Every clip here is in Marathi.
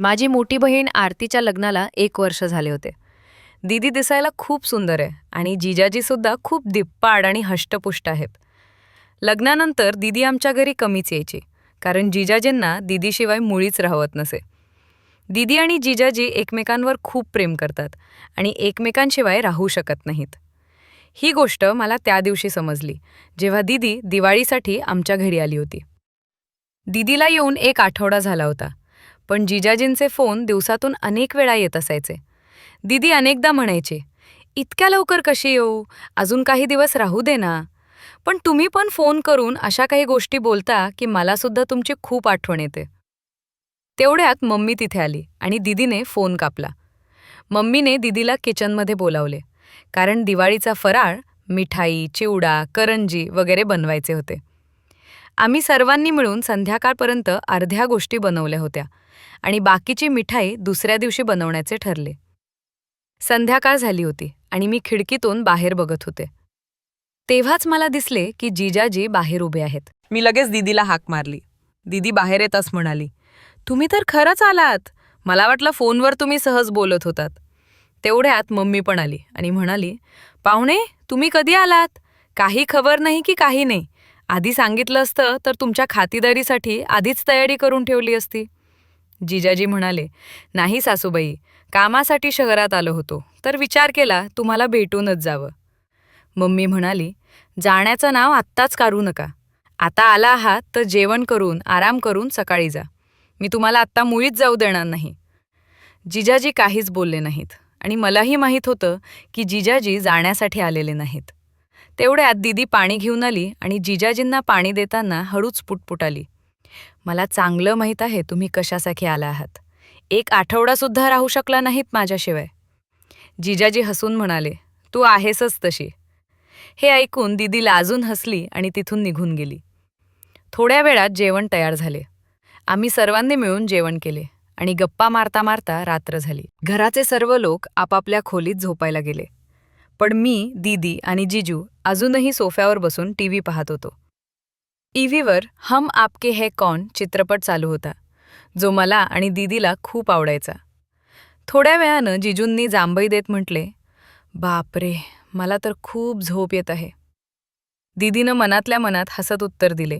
माझी मोठी बहीण आरतीच्या लग्नाला एक वर्ष झाले होते. दीदी दिसायला खूप सुंदर आहे आणि जिजाजीसुद्धा खूप दिप्पाड आणि हष्टपुष्ट आहेत. लग्नानंतर दीदी आमच्या घरी कमीच यायची कारण जिजाजींना दीदीशिवाय मुळीच राहवत नसे. दीदी आणि जिजाजी एकमेकांवर खूप प्रेम करतात आणि एकमेकांशिवाय राहू शकत नाहीत. ही गोष्ट मला त्या दिवशी समजली जेव्हा दीदी दिवाळीसाठी आमच्या घरी आली होती. दीदीला येऊन एक आठवडा झाला होता. पण जिजाजींचे फोन दिवसातून अनेक वेळा येत असायचे. दीदी अनेकदा म्हणायचे इतक्या लवकर कशी येऊ? अजून काही दिवस राहू दे ना. पण तुम्ही पण फोन करून अशा काही गोष्टी बोलता की मलासुद्धा तुमची खूप आठवण येते. तेवढ्यात मम्मी तिथे आली आणि दीदीने फोन कापला. मम्मीने दीदीला किचनमध्ये बोलावले कारण दिवाळीचा फराळ मिठाई चिवडा करंजी वगैरे बनवायचे होते. आम्ही सर्वांनी मिळून संध्याकाळपर्यंत अर्ध्या गोष्टी बनवल्या होत्या आणि बाकीची मिठाई दुसऱ्या दिवशी बनवण्याचे ठरले. संध्याकाळ झाली होती आणि मी खिडकीतून बाहेर बघत होते. तेव्हाच मला दिसले की जिजाजी बाहेर उभे आहेत. मी लगेच दीदीला हाक मारली. दीदी बाहेर येताच म्हणाली तुम्ही तर खरंच आलात. मला वाटलं फोनवर तुम्ही सहज बोलत होतात. तेवढ्यात मम्मी पण आली आणि म्हणाली पाहुणे तुम्ही कधी आलात? काही खबर नाही की काही नाही. आधी सांगितलं असतं तर तुमच्या खातीदारीसाठी आधीच तयारी करून ठेवली असती. जिजाजी म्हणाले नाही सासूबाई कामासाठी शहरात आलो होतो तर विचार केला तुम्हाला भेटूनच जावं. मम्मी म्हणाली जाण्याचं नाव आत्ताच काढू नका. आता आला आहात तर जेवण करून आराम करून सकाळी जा. मी तुम्हाला आत्ता मुळीच जाऊ देणार नाही. जिजाजी काहीच बोलले नाहीत आणि मलाही माहीत होतं की जिजाजी जाण्यासाठी आलेले नाहीत. तेवढ्यात दीदी पाणी घेऊन आली आणि जिजाजींना पाणी देताना हळूच पुटपुटाली मला चांगलं माहीत आहे तुम्ही कशासाठी आला आहात. एक आठवडासुद्धा राहू शकला नाहीत माझ्याशिवाय. जिजाजी हसून म्हणाले तू आहेसच तशी. हे ऐकून दिदी लाजून हसली आणि तिथून निघून गेली. थोड्या वेळात जेवण तयार झाले. आम्ही सर्वांनी मिळून जेवण केले आणि गप्पा मारता मारता रात्र झाली. घराचे सर्व लोक आपापल्या खोलीत झोपायला गेले. पण मी दीदी आणि जिजू अजूनही सोफ्यावर बसून टीव्ही पाहत होतो. ईव्हीवर हम आपके है कौन चित्रपट चालू होता जो मला आणि दीदीला खूप आवडायचा. थोड्या वेळानं जिजूंनी जांभई देत म्हटले बापरे मला तर खूप झोप येत आहे. दीदीनं मनातल्या मनात हसत उत्तर दिले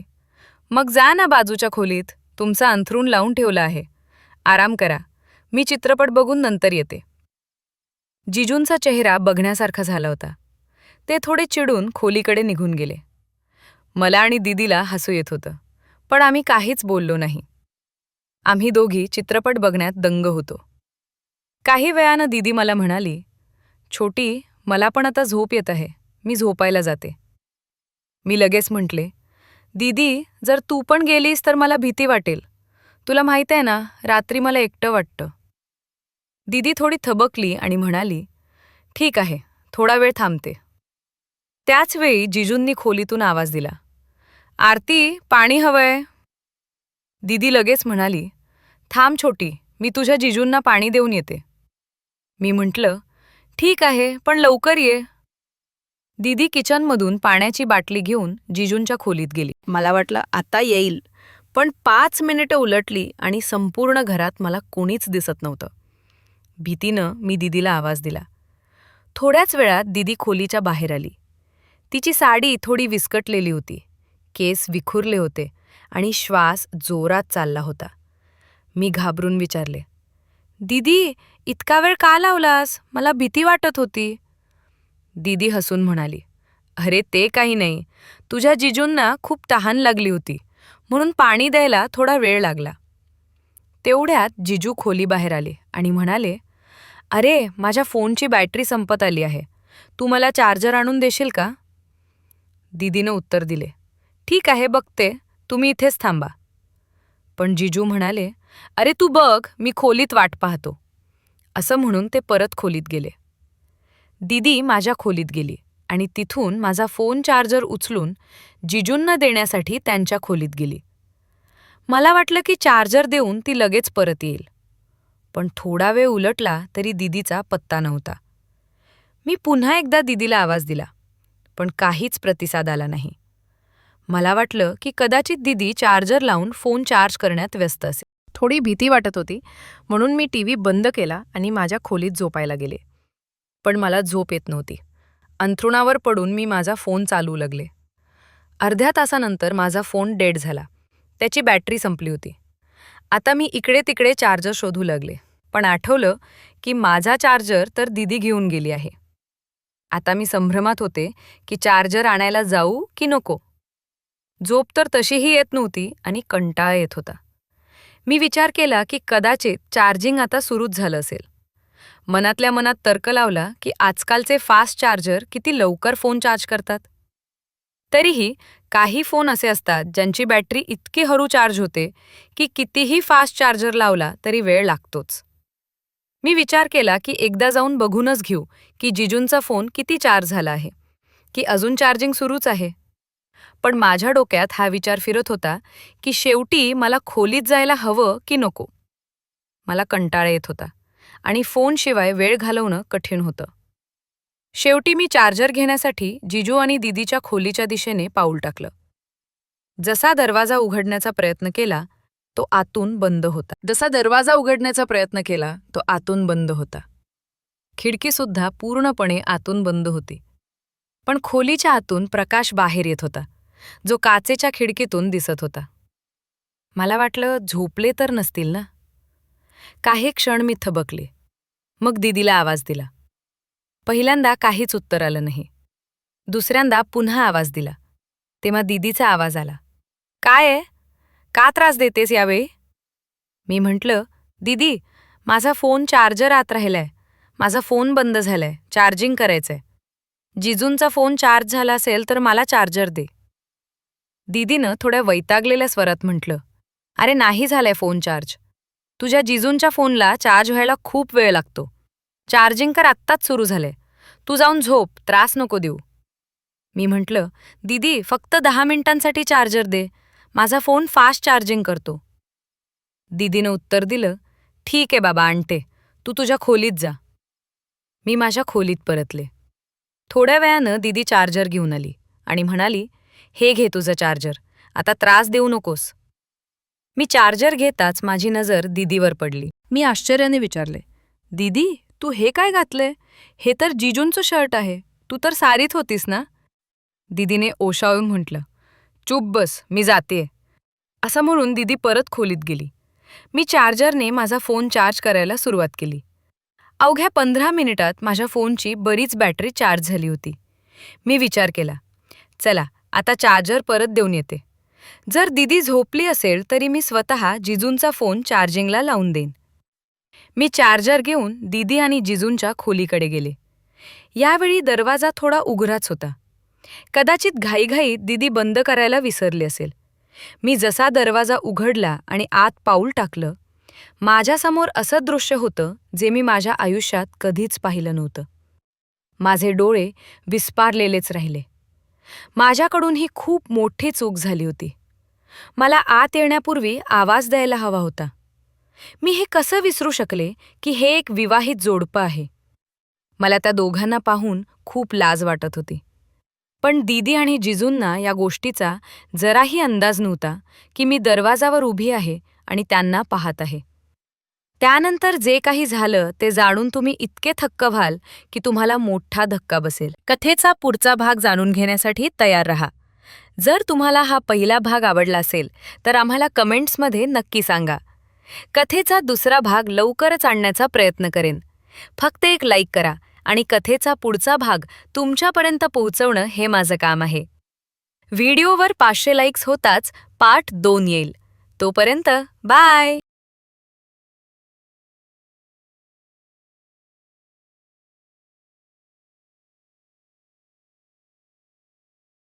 मग जा ना बाजूच्या खोलीत तुमचा अंथरूण लावून ठेवला आहे. आराम करा. मी चित्रपट बघून नंतर येते. जिजूंचा चेहरा बघण्यासारखा झाला होता. ते थोडे चिडून खोलीकडे निघून गेले. मला आणि दीदीला हसू येत होतं पण आम्ही काहीच बोललो नाही. आम्ही दोघी चित्रपट बघण्यात दंग होतो. काही वेळानं दीदी मला म्हणाली छोटी मला पण आता झोप येत आहे मी झोपायला जाते. मी लगेच म्हटले दीदी जर तू पण गेलीस तर मला भीती वाटेल. तुला माहीत आहे ना रात्री मला एकटं वाटतं. दीदी थोडी थबकली आणि म्हणाली ठीक आहे थोडा वेळ थांबते. त्याचवेळी जिजूंनी खोलीतून आवाज दिला आरती पाणी हवंय. दीदी लगेच म्हणाली थांब छोटी मी तुझ्या जिजूंना पाणी देऊन येते. मी म्हटलं ठीक आहे पण लवकर ये. दीदी किचनमधून पाण्याची बाटली घेऊन जिजूंच्या खोलीत गेली. मला वाटलं आता येईल पण पाच मिनिटं उलटली आणि संपूर्ण घरात मला कोणीच दिसत नव्हतं. भीतीनं मी दीदीला आवाज दिला. थोड्याच वेळात दीदी खोलीच्या बाहेर आली. तिची साडी थोडी विस्कटलेली होती. केस विखुरले होते आणि श्वास जोरात चालला होता. मी घाबरून विचारले दीदी इतका वेळ का लावलास? मला भीती वाटत होती. दीदी हसून म्हणाली अरे ते काही नाही. तुझ्या जिजूंना खूप तहान लागली होती. म्हणून पाणी द्यायला थोडा वेळ लागला. तेवढ्यात जिजू खोलीबाहेर आले आणि म्हणाले अरे माझ्या फोनची बॅटरी संपत आली आहे. तू मला चार्जर आणून देशील का? दीदीनं उत्तर दिले. ठीक आहे बघते. तुम्ही इथेच थांबा. पण जिजू म्हणाले अरे तू बघ मी खोलीत वाट पाहतो. असं म्हणून ते परत खोलीत गेले. दीदी माझ्या खोलीत गेली आणि तिथून माझा फोन चार्जर उचलून जिजूंना देण्यासाठी त्यांच्या खोलीत गेली. मला वाटलं की चार्जर देऊन ती लगेच परत येईल. पण थोडा वेळ उलटला तरी दीदीचा पत्ता नव्हता. मी पुन्हा एकदा दीदीला आवाज दिला पण काहीच प्रतिसाद आला नाही. मला वाटलं की कदाचित दीदी चार्जर लावून फोन चार्ज करण्यात व्यस्त असेल. थोडी भीती वाटत होती म्हणून मी टी व्ही बंद केला आणि माझ्या खोलीत झोपायला गेले. पण मला झोप येत नव्हती. अंथरुणावर पडून मी माझा फोन चालू लागले. अर्ध्या तासानंतर माझा फोन डेड झाला. त्याची बॅटरी संपली होती. आता मी इकडे तिकडे चार्जर शोधू लागले. पण आठवलं की माझा चार्जर तर दिदी घेऊन गेली आहे. आता मी संभ्रमात होते की चार्जर आणायला जाऊ की नको. झोप तर तशीही येत नव्हती आणि कंटाळा येत होता. मी विचार केला की कदाचित चार्जिंग आता सुरूच झालं असेल. मनातल्या मनात तर्क लावला की आजकालचे फास्ट चार्जर किती लवकर फोन चार्ज करतात? तरीही काही फोन असे असतात ज्यांची बॅटरी इतकी हरू चार्ज होते की कितीही फास्ट चार्जर लावला तरी वेळ लागतोच. मी विचार केला की एकदा जाऊन बघूनच घेऊ की जिजूंचा फोन किती चार्ज झाला आहे की अजून चार्जिंग सुरूच आहे. पण माझ्या डोक्यात हा विचार फिरत होता की शेवटी मला खोलीत जायला हवं की नको. मला कंटाळा येत होता आणि फोनशिवाय वेळ घालवणं कठीण होतं. शेवटी मी चार्जर घेण्यासाठी जिजू आणि दिदीच्या खोलीच्या दिशेने पाऊल टाकलं. जसा दरवाजा उघडण्याचा प्रयत्न केला तो आतून बंद होता. जसा दरवाजा उघडण्याचा प्रयत्न केला तो आतून बंद होता. खिडकीसुद्धा पूर्णपणे आतून बंद होती. पण खोलीच्या आतून प्रकाश बाहेर येत होता जो काचेच्या खिडकीतून दिसत होता. मला वाटलं झोपले तर नसतील ना? काही क्षण मी थबकले. मग दिदीला आवाज दिला. पहिल्यांदा काहीच उत्तर आलं नाही. दुसऱ्यांदा पुन्हा आवाज दिला. तेव्हा दिदीचा आवाज आला. काय आहे? का त्रास देतेस यावेळी? मी म्हटलं दिदी माझा फोन चार्जर आत राहिलाय. माझा फोन बंद झालाय. चार्जिंग करायचंय. जिजूंचा फोन चार्ज झाला असेल तर मला चार्जर दे. दिदीनं थोड्या वैतागलेल्या स्वरात म्हटलं अरे नाही झालाय फोन चार्ज. तुझ्या जिजूंच्या फोनला चार्ज व्हायला खूप वेळ लागतो. चार्जिंग कर आत्ताच सुरू झालंय. तू जाऊन झोप त्रास नको देऊ. मी म्हटलं दीदी फक्त दहा मिनिटांसाठी चार्जर दे. माझा फोन फास्ट चार्जिंग करतो. दीदीनं उत्तर दिलं ठीक आहे बाबा आणते. तू तुझ्या खोलीत जा. मी माझ्या खोलीत परतले. थोड्या वेळानं दीदी चार्जर घेऊन आली आणि म्हणाली हे घे तुझं चार्जर. आता त्रास देऊ नकोस. मी चार्जर घेताच माझी नजर दीदीवर पडली. मी आश्चर्याने विचारले दीदी तू हे काय घातलंय? हे तर जिजूंचं शर्ट आहे. तू तर सारीत होतीस ना? दीदीने ओशाळून म्हटलं. चूप बस मी जातेय असं म्हणून दीदी परत खोलीत गेली. मी चार्जरने माझा फोन चार्ज करायला सुरुवात केली. अवघ्या पंधरा मिनिटात माझ्या फोनची बरीच बॅटरी चार्ज झाली होती. मी विचार केला चला आता चार्जर परत देऊन येते. जर दिदी झोपली असेल तरी मी स्वतः जिजूंचा फोन चार्जिंगला लावून देईन. मी चार्जर घेऊन दिदी आणि जिजूंच्या खोलीकडे गेले. यावेळी दरवाजा थोडा उघडाच होता. कदाचित घाईघाईत दिदी बंद करायला विसरली असेल. मी जसा दरवाजा उघडला आणि आत पाऊल टाकलं माझ्यासमोर असं दृश्य होतं जे मी माझ्या आयुष्यात कधीच पाहिलं नव्हतं. माझे डोळे विस्पारलेलेच राहिले. माझ्याकडून ही खूप मोठी चूक झाली होती. मला आत येण्यापूर्वी आवाज द्यायला हवा होता. मी हे कसं विसरू शकले की हे एक विवाहित जोडपं आहे? मला त्या दोघांना पाहून खूप लाज वाटत होती. पण दीदी आणि जिजूंना या गोष्टीचा जराही अंदाज नव्हता की मी दरवाजावर उभी आहे आणि त्यांना पाहत आहे. त्यानंतर जे काही झालं ते जाणून तुम्ही इतके थक्क व्हाल की तुम्हाला मोठा धक्का बसेल. कथेचा पुढचा भाग जाणून घेण्यासाठी तयार रहा. जर तुम्हाला हा पहिला भाग आवडला असेल तर आम्हाला कमेंट्समध्ये नक्की सांगा. कथेचा दुसरा भाग लवकरच आणण्याचा प्रयत्न करेन. फक्त एक लाईक करा आणि कथेचा पुढचा भाग तुमच्यापर्यंत पोहोचवणं हे माझं काम आहे. व्हिडिओवर पाचशे लाईक्स होताच पार्ट दोन येईल. तोपर्यंत बाय!